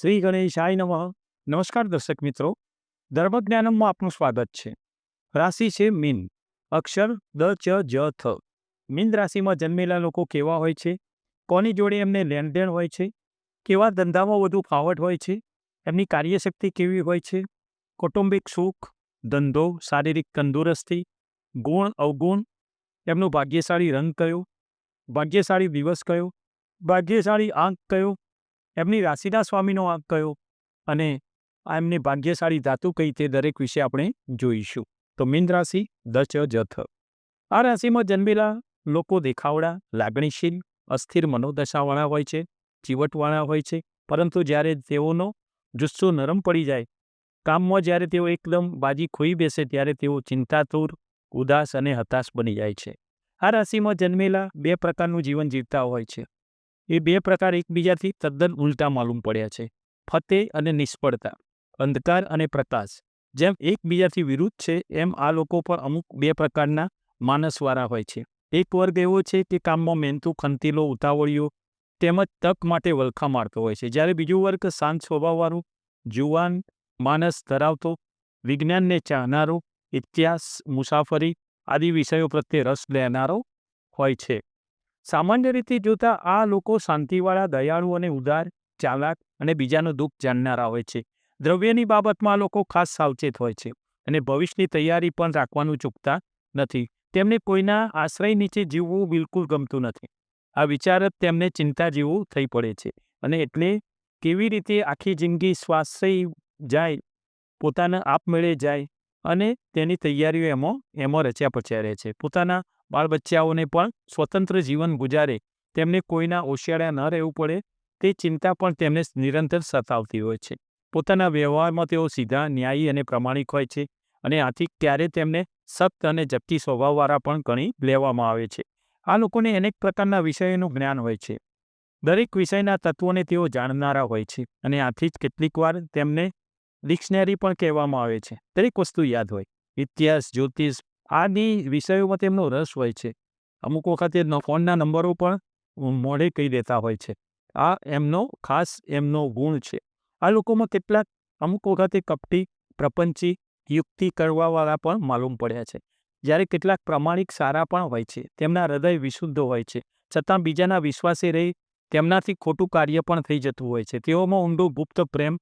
શ્રી ગણેશાય નમઃ. નમસ્કાર દર્શક મિત્રો. ધર્મજ્ઞાનમમાં આપનું સ્વાગત છે. રાશિ છે મીન. અક્ષર દ, ચ, જ, થ. મીન રાશિમાં જન્મેલા લોકો કેવા હોય છે? કોની જોડે એમને લેણદેણ હોય છે? કેવા ધંધામાં વધુ ફાવટ હોય છે? એમની કાર્યશક્તિ કેવી હોય છે? કૌટુંબિક સુખ, ધંધો, શારીરિક તંદુરસ્તી, ગુણ, અવગુણ, એમનો ભાગ્યશાળી રંગ કયો? ભાગ્યશાળી દિવસ કયો? ભાગ્યશાળી આંક કયો? એમની રાશિના સ્વામીનો આંક કયો અને આ એમની ભાગ્યશાળી ધાતુ કઈ તે દરેક વિશે આપણે જોઈશું. તો મીન રાશિ દચ જથ. આ રાશિમાં જન્મેલા લોકો દેખાવડા, લાગણીશીલ, અસ્થિર મનોદશાવાળા હોય છે, ચીવટવાળા હોય છે, પરંતુ જ્યારે તેઓનો જુસ્સો નરમ પડી જાય, કામમાં જ્યારે તેઓ એકદમ બાજી ખોઈ બેસે ત્યારે તેઓ ચિંતાતુર, ઉદાસ અને હતાશ બની જાય છે. આ રાશિમાં જન્મેલા બે પ્રકારનું જીવન જીવતા હોય છે. એ બે પ્રકાર એકબીજાથી તદ્દન ઉલટા માલુમ પડ્યા છે. ફતેહ અને નિષ્ફળતા, અંધકાર અને પ્રકાશ. જેમ એકબીજાથી વિરુદ્ધ છે, એમ આ લોકો પર અમુક બે પ્રકારના માનસવાળા હોય છે. એક વર્ગ એવો છે કે કામમાં મહેનતુ ખંતીલો ઉતાવળિયો તેમજ તક માટે વલખા મારતો હોય છે. જ્યારે બીજું વર્ગ શાંત સ્વભાવવાળું, જુવાન, માનસ ધરાવતો, વિજ્ઞાનને ચાહનારો, ઇતિહાસ, મુસાફરી આદિ વિષયો પ્રત્યે રસ લેનારો હોય છે. સામાન્ય રીતે જોતા આ લોકો શાંતિવાળા, દયાળુ અને ઉદાર, ચાલાક અને બીજાનું દુઃખ જાણનારા હોય છે. દ્રવ્યની બાબતમાં લોકો ખાસ સાવચેત હોય છે અને ભવિષ્યની તૈયારી પણ રાખવાનું ચૂકતા નથી. તેમને કોઈના આશ્રય નીચે જીવવું બિલકુલ ગમતું નથી. આ વિચાર જ તેમને ચિંતા જેવું થઈ પડે છે અને એટલે કેવી રીતે આખી જિંદગી સ્વાશ્રય જાય, પોતાના આપમેળે જાય અને તેની તૈયારીઓ એમાં એમાં રચ્યા પચ્યા રહે છે. પોતાના બાળ બચ્ચાઓને પણ સ્વતંત્ર જીવન ગુજારે. તેમને કોઈના ઓશિયાળા ન રહેવું પડે, તે ચિંતા પણ તેમને નિરંતર સતાવતી હોય છે. પોતાના વ્યવહારમાં તેઓ સીધા ન્યાયી અને પ્રમાણિક હોય છે અને આથી ક્યારે તેમને સખ્ત અને જપ્તી સ્વભાવવાળા પણ ગણી લેવામાં આવે છે. આ લોકોને અનેક પ્રકારના વિષયોનું જ્ઞાન હોય છે. દરેક વિષયના તત્વોને તેઓ જાણનારા હોય છે અને આથી જ કેટલીક વાર તેમને ડિક્શનરી પણ કહેવામાં આવે છે. દરેક વસ્તુ યાદ હોય. ઇતિહાસ, જ્યોતિષ આદિ વિષયોમાં તેમનો રસ હોય છે. અમુક વખતે ફોનના નંબરો પણ મોઢે કહી દેતા હોય છે. આ એમનો, ખાસ એમનો ગુણ છે. આ લોકોમાં કેટલાક અમુક વખતે કપટી, પ્રપંચી, યુક્તિ કરવાવાળા પણ માલુમ પડ્યા છે. જ્યારે કેટલાક પ્રમાણિક સારા પણ હોય છે. તેમના હૃદય વિશુદ્ધ હોય છે. છતાં બીજાના વિશ્વાસે રહી તેમનાથી ખોટું કાર્ય પણ થઈ જતું હોય છે. તેઓમાં ઊંડો ગુપ્ત પ્રેમ,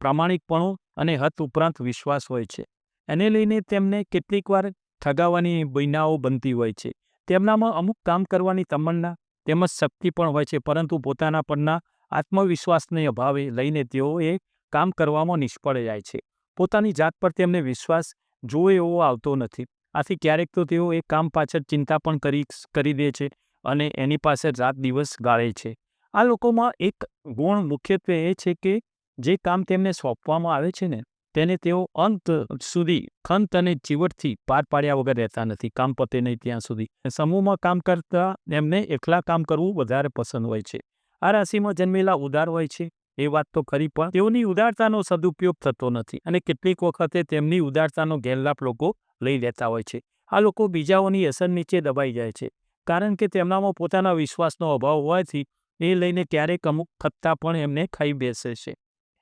પ્રામાણિકપણું અને હદ ઉપરાંત વિશ્વાસ હોય છે. એને લઈને તેમને કેટલીક વાર ઠગાવવાની બૈનાઓ બનતી હોય છે. તેમનામાં અમુક કામ કરવાની તમન્ના તેમજ શક્તિ પણ હોય છે, પરંતુ પોતાના પરના આત્મવિશ્વાસને અભાવે લઈને તેઓ એ કામ કરવામાં નિષ્ફળ જાય છે. પોતાની જાત પર તેમને વિશ્વાસ જોવે એવો આવતો નથી. આથી ક્યારેક તો તેઓ એ કામ પાછળ ચિંતા પણ કરી કરી દે છે અને એની પાસે રાત દિવસ ગાળે છે. આ લોકોમાં એક ગુણ મુખ્યત્વે એ છે કે જે કામ તેમને સોંપવામાં આવે છે ને તેને તેઓ અંત સુધી ખંત અને ચીવટથી પાર પાડ્યા વગર રહેતા નથી. કામ પતે નહીં ત્યાં સુધી. સમૂહમાં કામ કરતા એમને એકલા કામ કરવું વધારે પસંદ હોય છે. આ રાશિમાં જન્મેલા ઉદાર હોય છે. એ વાત તો ખરી, પણ તેઓની ઉદારતાનો સદુપયોગ થતો નથી અને કેટલીક વખતે તેમની ઉદારતાનો ગેરલાભ લોકો લઈ લેતા હોય છે. આ લોકો બીજાઓની અસર નીચે દબાઈ જાય છે. કારણ કે તેમનામાં પોતાના વિશ્વાસનો અભાવ હોવાથી એ લઈને ક્યારેક અમુક ખત્તા પણ એમને ખાઈ બેસે છે.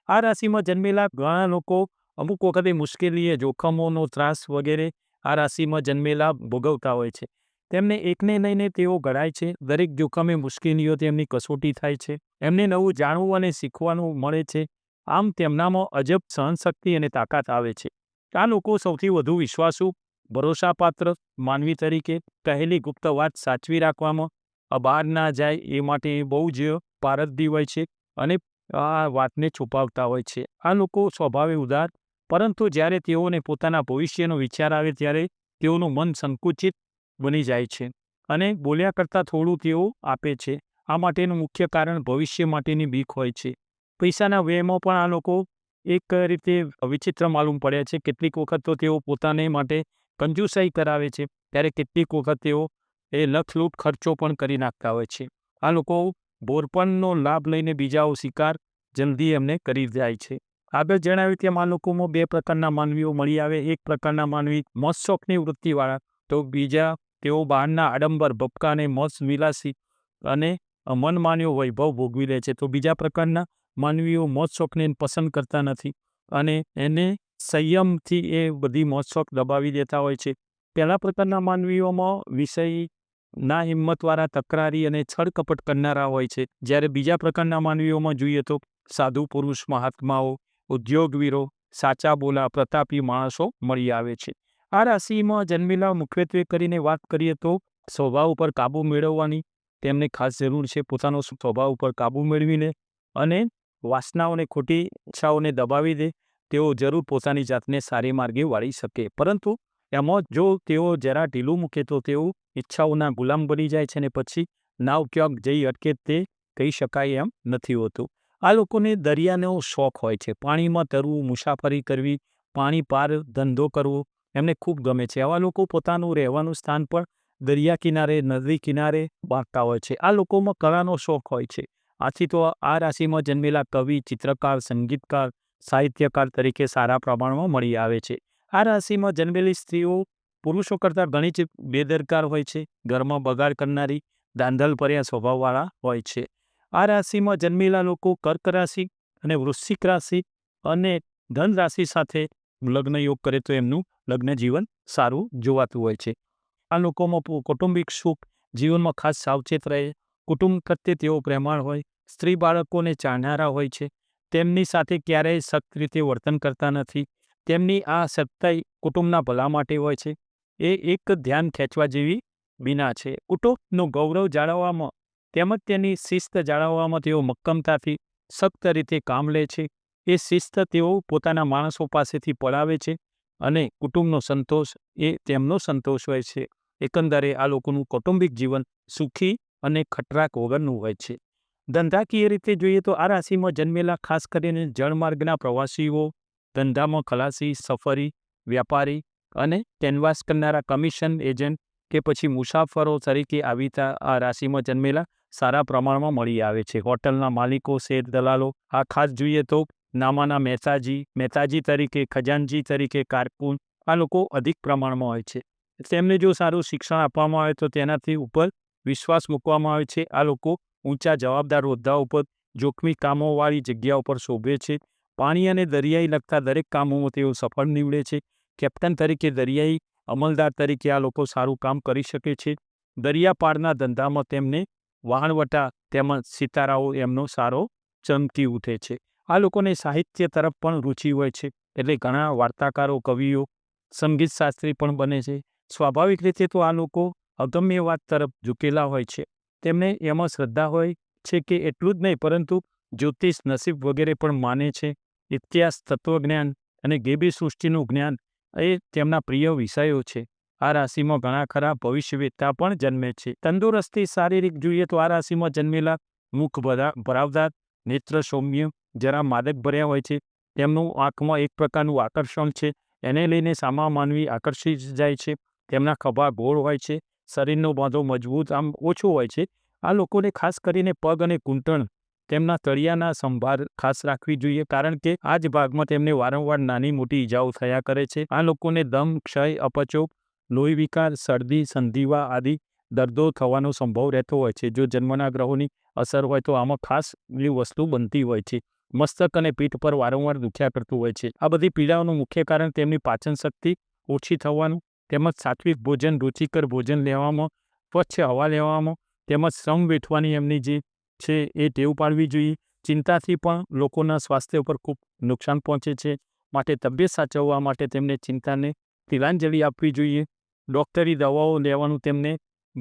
આ રાશિમાં જન્મેલા ઘણા લોકો અમુક વખતે મુશ્કેલીએ જોખમોનો ત્રાસ વગેરે આ રાશિમાં જન્મેલા ભોગવતા હોય છે. તેમને એકને લઈને તેઓ ઘડાય છે, દરેક જોખમે મુશ્કેલીઓ તેમની કસોટી થાય છે. એમને નવું જાણવું અને શીખવાનું મળે છે. આમ તેમનામાં અજબ સહનશક્તિ અને તાકાત આવે છે. આ લોકો સૌથી વધુ વિશ્વાસુ, ભરોસાપાત્ર, માનવી તરીકે કહેલી ગુપ્ત વાત સાચવી રાખવામાં બહાર ના જાય એ માટે બહુ જ પારદર્શી હોય છે અને આ વાતને છુપાવતા હોય છે. આ લોકો સ્વભાવે ઉદાર પરંતુ જ્યારે તેઓને પોતાના ભવિષ્યનો વિચાર આવે ત્યારે તેઓનું મન સંકુચિત બની જાય છે અને બોલ્યા કરતાં થોડું તેઓ આપે છે. આ માટેનું મુખ્ય કારણ ભવિષ્ય માટેની બીક હોય છે. પૈસાના વ્યયમાં પણ આ લોકો એક રીતે વિચિત્ર માલુમ પડ્યા છે. કેટલીક વખત તો તેઓ પોતાને માટે કંજુસાઈ કરાવે છે, ત્યારે કેટલીક વખત તેઓ એ લખલૂટ ખર્ચો પણ કરી નાખતા હોય છે. આ લોકો બોરપણનો લાભ લઈને બીજાઓ શિકાર જલ્દી એમને કરી જાય છે. આગળ જણાવ્યું તેમ આ બે પ્રકારના માનવીઓ મળી આવે. એક પ્રકારના માનવી મોજ વૃત્તિવાળા. તો બીજા તેઓ બહારના આડંબર ભપકા અને મોજ વિલાસી અને મનમાન્યો વૈભવ ભોગવી લે છે. તો બીજા પ્રકારના માનવીઓ મોજ શોખને પસંદ કરતા નથી અને એને સંયમથી એ બધી મોજ શોખ દબાવી દેતા હોય છે. પહેલા પ્રકારના માનવીઓમાં વિષય ના હિંમતવાળા, તકરારી અને છળકપટ કરનારા હોય છે. જ્યારે બીજા પ્રકારના માનવીઓમાં જોઈએ તો સાધુ પુરુષ, મહાત્માઓ ઉદ્યોગવીરો, સાચા બોલા, પ્રતાપી માણસો મળી આવે છે. આ રાશિમાં જન્મેલા મુખ્યત્વે કરીને વાત કરીએ તો સ્વભાવ ઉપર કાબૂ મેળવવાની તેમને ખાસ જરૂર છે. પોતાનો સ્વભાવ ઉપર કાબૂ મેળવીને અને વાસનાઓને, ખોટી ઈચ્છાઓને દબાવી દે, તેઓ જરૂર પોતાની જાતને સારી માર્ગે વાળી શકે. પરંતુ એમાં જો તેઓ જરા ઢીલું મૂકે તો તેઓ ઈચ્છાઓના ગુલામ બની જાય છે ને પછી નાવ ક્યાંક જઈ અટકે તે કહી શકાય એમ નથી હોતું. આ લોકોને દરિયાનો શોખ હોય છે. પાણીમાં તરવું, મુસાફરી કરવી, પાણી પાર ધંધો કરવો એમને ખૂબ ગમે છે. આવા લોકો પોતાનું રહેવાનું સ્થાન પણ દરિયા કિનારે, નદી કિનારે બાંધતા હોય છે. આ લોકોમાં કળાનો શોખ હોય છે. આથી તો આ રાશિમાં જન્મેલા કવિ, ચિત્રકાર, સંગીતકાર, સાહિત્યકાર તરીકે સારા પ્રમાણમાં મળી આવે છે. આ રાશિમાં જન્મેલી સ્ત્રીઓ પુરુષો કરતાં ઘણી જ બેદરકાર હોય છે. ઘરમાં બગાડ કરનારી, દાંધલ પર્યા સ્વભાવવાળા હોય છે. આ રાશિમાં જન્મેલા લોકો કર્ક રાશિ અને વૃશ્ચિક રાશિ અને ધન રાશિ સાથે લગ્ન યોગ કરે તો એમનું લગ્ન જીવન સારું જોવાતું હોય છે. આ લોકોમાં કૌટુંબિક સુખ, જીવનમાં ખાસ સાવચેત રહે, કુટુંબ પ્રત્યે તેઓ પ્રેમાળ હોય, સ્ત્રી બાળકોને ચાહનારા હોય છે, તેમની સાથે ક્યારેય સખ્ત રીતે વર્તન કરતા નથી, તેમની આ સત્તાઈ કુટુંબના ભલા માટે હોય છે. એ એક ધ્યાન ખેંચવા જેવી વિના છે. કુટુંબનું ગૌરવ જાળવવામાં તેમજ તેની શિસ્ત જાળવવામાં તેઓ મક્કમતાથી સખ્ત રીતે કામ લે છે. એ શિસ્ત તેઓ પોતાના માણસો પાસેથી પડાવે છે અને કુટુંબનો સંતોષ, એ તેમનો સંતોષ હોય છે. એકંદરે આ લોકોનું કૌટુંબિક જીવન સુખી અને ખટરાક વગરનું હોય છે. ધંધાકીય રીતે જોઈએ તો આ રાશિમાં જન્મેલા ખાસ કરીને જળમાર્ગના પ્રવાસીઓ, ધંધામાં ખલાસી, સફરી, વ્યાપારી અને કેનવાસ કરનારા કમિશન એજન્ટ કે પછી મુસાફરો તરીકે આવીતા આ રાશિમાં જન્મેલા સારા પ્રમાણમાં મળી આવે છે. હોટલના માલિકો, શેર દલાલો, આ ખાસ જોઈએ તો નામાના મહેતાજી મહેતાજી તરીકે, ખજાનજી તરીકે કારકુન, આ લોકો અધિક પ્રમાણમાં હોય છે. તેમને જો સારું શિક્ષણ આપવામાં આવે તો તેનાથી ઉપર વિશ્વાસ મૂકવામાં આવે છે. આ લોકો ઊંચા જવાબદાર હોદ્દા ઉપર જોખમી કામોવાળી જગ્યા ઉપર શોભે છે. પાણી અને દરિયાઈ લગતા દરેક કામોમાં તેઓ સફળ નીવડે છે. કેપ્ટન તરીકે દરિયાઈ અમલદાર તરીકે આ લોકો સારું કામ કરી શકે છે. દરિયાપાળના ધંધામાં તેમને વહાણવટા તેમજ સિતારાઓ એમનો સારો ચમકી ઉઠે છે. આ લોકોને સાહિત્ય તરફ પણ રુચિ હોય છે. એટલે ઘણા વાર્તાકારો, કવિઓ સંગીત શાસ્ત્રી પણ બને છે. સ્વાભાવિક રીતે તો આ લોકો અગમ્ય વાત તરફ ઝૂકેલા હોય છે. તેમને એમાં શ્રદ્ધા હોય છે કે એટલું જ નહીં, પરંતુ જ્યોતિષ નસીબ વગેરે પણ માને છે. ઇતિહાસ, તત્વજ્ઞાન અને ગેબી સૃષ્ટિનું જ્ઞાન એ તેમના પ્રિય વિષયો છે. આ રાશિમાં ઘણા ખરા ભવિષ્યવેદતા પણ જન્મે છે. તંદુરસ્તી, શારીરિક, જોઈએ તો આ રાશિમાં જન્મેલા મુખ ભરા, ભરાવદાર નેત્ર સૌમ્ય જરા માદક ભર્યા હોય છે. તેમનું આંખમાં એક પ્રકારનું આકર્ષણ છે. એને લઈને સામા માનવી આકર્ષિત જાય છે. તેમના ખભા ગોળ હોય છે. શરીરનો બાંધો મજબૂત, આમ ઓછો હોય છે. આ લોકોને ખાસ કરીને પગ અને ઘૂંટણ તેમના તળિયાના સંભાળ ખાસ રાખવી જોઈએ કારણ કે આ જ ભાગમાં તેમને વારંવાર નાની મોટી ઈજાઓ થયા કરે છે. આ લોકોને દમ, ક્ષય, અપચો લોહી વિકાર, શરદી, સંધિવા આદિ દર્દો થવાનો સંભવ રહેતો હોય છે. જો જન્મના ગ્રહોની અસર હોય તો આમાં ખાસ વસ્તુ બનતી હોય છે. મસ્તક અને પીઠ પર વારંવાર દુખ્યા કરતું હોય છે. આ બધી પીડાઓનું મુખ્ય કારણ તેમની પાચન શક્તિ ઓછી થવાનું, તેમજ સાત્વિક ભોજન, રુચિકર ભોજન લેવામાં, સ્વચ્છ હવા લેવામાં, તેમજ શ્રમ વેઠવાની એમની જે છે એ ટેવ પાડવી જોઈએ. ચિંતાથી પણ લોકોના સ્વાસ્થ્ય ઉપર ખૂબ નુકસાન પહોંચે છે. માટે તબિયત સાચવવા માટે તેમને ચિંતાને તિલાંજલિ આપવી જોઈએ, ડૉક્ટરી દવાઓ લેવાનું તેમને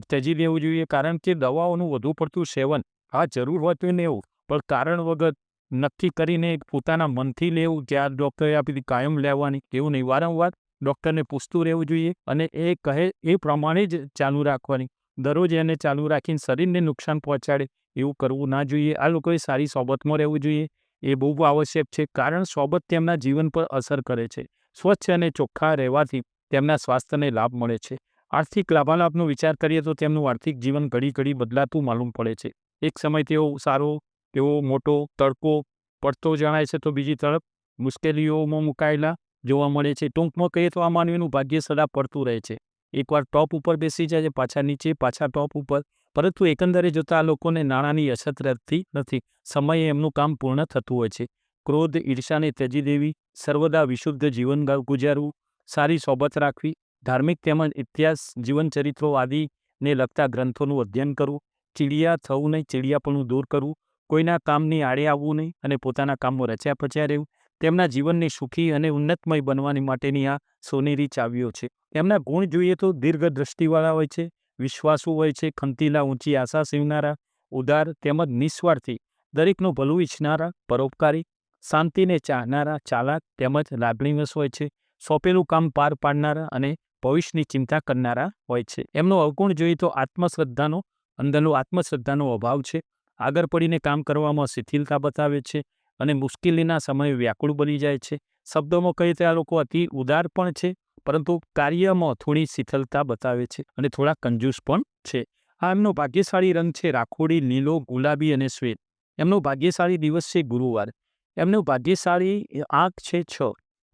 ત્યજી દેવું જોઈએ, કારણ કે દવાઓનું વધુ પડતું સેવન આ જરૂર હોય તો લેવું, પણ કારણ વગર નક્કી કરીને પોતાના મનથી લેવું કે આ ડૉક્ટરે આપી કાયમ લેવાની એવું નહીં. વારંવાર ડૉક્ટરને પૂછતું રહેવું જોઈએ અને એ કહે એ પ્રમાણે જ ચાલુ રાખવાની. દરરોજ એને ચાલુ રાખીને શરીરને નુકસાન પહોંચાડે એવું કરવું ના જોઈએ. આ લોકોએ સારી સોબતમાં રહેવું જોઈએ. એ બહુ આવશ્યક છે, કારણ સોબત તેમના જીવન પર અસર કરે છે. સ્વચ્છ અને ચોખ્ખા રહેવાથી તેમના સ્વાસ્થ્યને લાભ મળે છે. આર્થિક લાભાલાભનો વિચાર કરીએ તો તેમનું આર્થિક જીવન ઘડી ઘડી બદલાતું માલુમ પડે છે. એક સમય તેઓ સારો, તેઓ મોટો, તડકો પડતો જણાય છે તો બીજી તરફ મુશ્કેલીઓમાં મુકાયેલા જોવા મળે છે. ટૂંકમાં કહીએ તો આ માનવીનું ભાગ્ય સદા પડતું રહે છે. એકવાર ટોપ ઉપર બેસી જાય છે પાછા નીચે, પાછા ટોપ ઉપર, પરંતુ એકંદરે જોતા આ લોકોને નાણાંની અછત રહેતી નથી. સમયે એમનું કામ પૂર્ણ થતું હોય છે. ક્રોધ ઈર્ષાને ત્યજી દેવી સર્વદા વિશુદ્ધ જીવન ગુજારવું, સારી સોબત રાખવી, ધાર્મિક તેમજ ઇતિહાસ, જીવનચરિત્રો આદિને લગતા ગ્રંથોનું અધ્યયન કરવું, ચીડિયા થવું નહીં, ચીડિયાપણું દૂર કરવું, કોઈના કામની આડે આવવું નહીં અને પોતાના કામમાં રચ્યા પચ્યા રહેવું, તેમના જીવનને સુખી અને ઉન્નતમય બનવાની માટેની આ સોનેરી ચાવીઓ છે. એમના ગુણ જોઈએ તો દીર્ઘ દ્રષ્ટિવાળા હોય છે, વિશ્વાસુ હોય છે, ખંતીલા ઊંચી આશા સેવનારા, ઉદાર તેમજ નિસ્વાર્થી, દરેકનું ભલું ઈચ્છનારા, પરોપકારી શાંતિને ચાહનારા, ચાલાક તેમજ લાગણીવશ હોય છે. સોંપેલું કામ પાર પાડનારા અને ભવિષ્યની ચિંતા કરનારા હોય છે. એમનો અવગુણ જોઈએ તો આત્મશ્રદ્ધાનો, અંદરનો આત્મશ્રદ્ધાનો અભાવ છે. આગળ પડીને કામ કરવામાં શિથિલતા બતાવે છે અને મુશ્કેલીના સમયે વ્યાકુળ બની જાય છે. શબ્દોમાં કહીએ તો આ લોકો અતિ ઉદાર પણ છે, પરંતુ કાર્યમાં થોડી શિથિલતા બતાવે છે અને થોડા કંજૂસ પણ છે. આ એમનો ભાગ્યશાળી રંગ છે રાખોડી, લીલો, ગુલાબી અને શ્વેત. એમનો ભાગ્યશાળી દિવસ છે ગુરુવાર. એમનું ભાગ્યશાળી આંખ છે છ.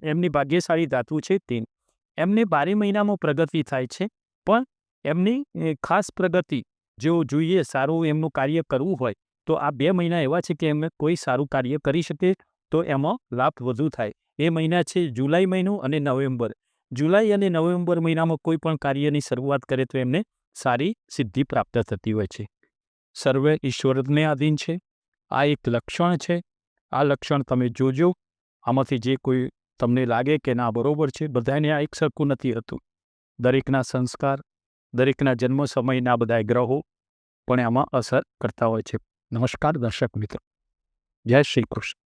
એમની ભાગ્યશાળી ધાતુ છે તીન. એમને બારે મહિનામાં પ્રગતિ થાય છે, પણ એમની ખાસ પ્રગતિ જો જોઈએ સારું એમનું કાર્ય કરવું હોય, તો આ બે મહિના એવા છે કે એમને કોઈ સારું કાર્ય કરી શકે તો એમાં લાભ વધુ થાય. એ મહિના છે જુલાઈ મહિનો અને નવેમ્બર. જુલાઈ અને નવેમ્બર મહિનામાં કોઈ પણ કાર્યની શરૂઆત કરે તો એમને સારી સિદ્ધિ પ્રાપ્ત થતી હોય છે. સર્વે ઈશ્વરને આધીન છે. આ એક લક્ષણ છે આ લક્ષણ તમે જોજો. આમાંથી જે કોઈ તમને લાગે કે ના, બરોબર છે બધાને આ એક સરખું નથી હતું. દરેકના સંસ્કાર, દરેકના જન્મ સમયના બધા ગ્રહો પણ આમાં અસર કરતા હોય છે. નમસ્કાર દર્શક મિત્રો. જય શ્રી કૃષ્ણ.